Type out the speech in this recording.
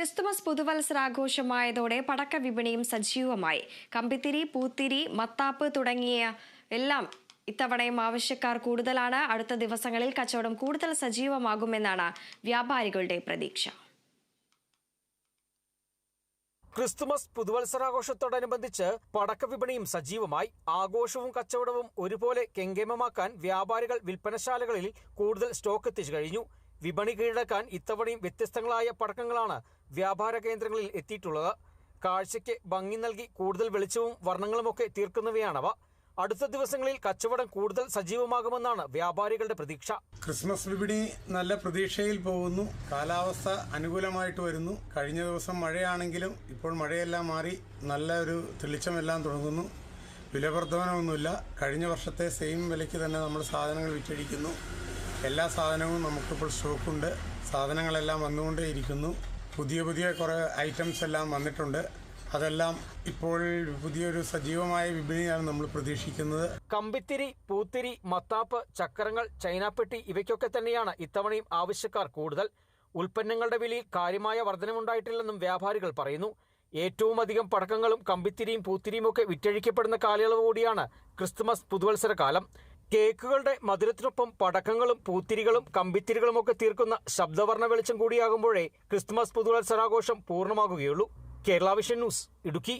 Christmas പുതുവത്സരാഘോഷമായതോടെ പടക്ക വിപണിയും സജീവമായി. കമ്പിത്തിരി പൂത്തിരി മത്താപ്പ് തുടങ്ങിയ എല്ലാം ഇത്തവണയും ആവശ്യക്കാർ കൂടുതലാണ്. അടുത്ത ദിവസങ്ങളിൽ കച്ചവടം കൂടുതൽ സജീവമാകുമെന്നാണ് വ്യാപാരികളുടെ പ്രതീക്ഷ. ക്രിസ്തുമസ് പുതുവത്സരാഘോഷത്തോടനുബന്ധിച്ച് പടക്ക വിപണിയും സജീവമായി. ആഘോഷവും കച്ചവടവും ഒരുപോലെ കെങ്കേമമാക്കാൻ വ്യാപാരികൾ വിൽപ്പനശാലകളിൽ കൂടുതൽ സ്റ്റോക്ക് എത്തിച്ചു കഴിഞ്ഞു. വിപണി കീഴടക്കാൻ ഇത്തവണയും വ്യത്യസ്തങ്ങളായ പടക്കങ്ങളാണ് വ്യാപാര കേന്ദ്രങ്ങളിൽ എത്തിയിട്ടുള്ളത്. കാഴ്ചയ്ക്ക് ഭംഗി നൽകി കൂടുതൽ വെളിച്ചവും വർണങ്ങളുമൊക്കെ തീർക്കുന്നവയാണവ. അടുത്ത ദിവസങ്ങളിൽ കച്ചവടം കൂടുതൽ സജീവമാകുമെന്നാണ് വ്യാപാരികളുടെ പ്രതീക്ഷ. ക്രിസ്മസ് വിപണി നല്ല പ്രതീക്ഷയിൽ പോകുന്നു. കാലാവസ്ഥ അനുകൂലമായിട്ട് വരുന്നു. കഴിഞ്ഞ ദിവസം മഴയാണെങ്കിലും ഇപ്പോൾ മഴയെല്ലാം മാറി നല്ല ഒരു തെളിച്ചമെല്ലാം തുടങ്ങുന്നു. വിലവർദ്ധനമൊന്നുമില്ല. കഴിഞ്ഞ വർഷത്തെ സെയിം വിലയ്ക്ക് തന്നെ നമ്മൾ സാധനങ്ങൾ വിറ്റഴിക്കുന്നു. എല്ലാ സാധനവും നമുക്കിപ്പോൾ സ്റ്റോക്കുണ്ട്. സാധനങ്ങളെല്ലാം വന്നുകൊണ്ടേയിരിക്കുന്നു പുതിയ പുതിയ കുറേ ഐറ്റംസ് എല്ലാം വന്നിട്ടുണ്ട്. അതെല്ലാം ഇപ്പോൾ പുതിയൊരു സജീവമായ വിപണിയാണ് നമ്മൾ പ്രതീക്ഷിക്കുന്നത്. കമ്പിത്തിരി പൂത്തിരി മത്താപ്പ് ചക്രങ്ങൾ ചൈനാപ്പെട്ടി ഇവയ്ക്കൊക്കെ തന്നെയാണ് ഇത്തവണയും ആവശ്യക്കാർ കൂടുതൽ. ഉൽപ്പന്നങ്ങളുടെ വിലയിൽ കാര്യമായ വർധനമുണ്ടായിട്ടില്ലെന്നും വ്യാപാരികൾ പറയുന്നു. ഏറ്റവും അധികം പടക്കങ്ങളും കമ്പിത്തിരിയും പൂത്തിരിയും ഒക്കെ വിറ്റഴിക്കപ്പെടുന്ന കാലയളവ് കൂടിയാണ് ക്രിസ്തുമസ് പുതുവത്സര കാലം. കേക്കുകളുടെ മധുരത്തിനൊപ്പം പടക്കങ്ങളും പൂത്തിരികളും കമ്പിത്തിരികളും ഒക്കെ തീർക്കുന്ന ശബ്ദവർണ വെളിച്ചം കൂടിയാകുമ്പോഴേ ക്രിസ്തുമസ് പുതുവത്സരാഘോഷം പൂർണമാകുകയുള്ളൂ. Kerala vision news Idukki.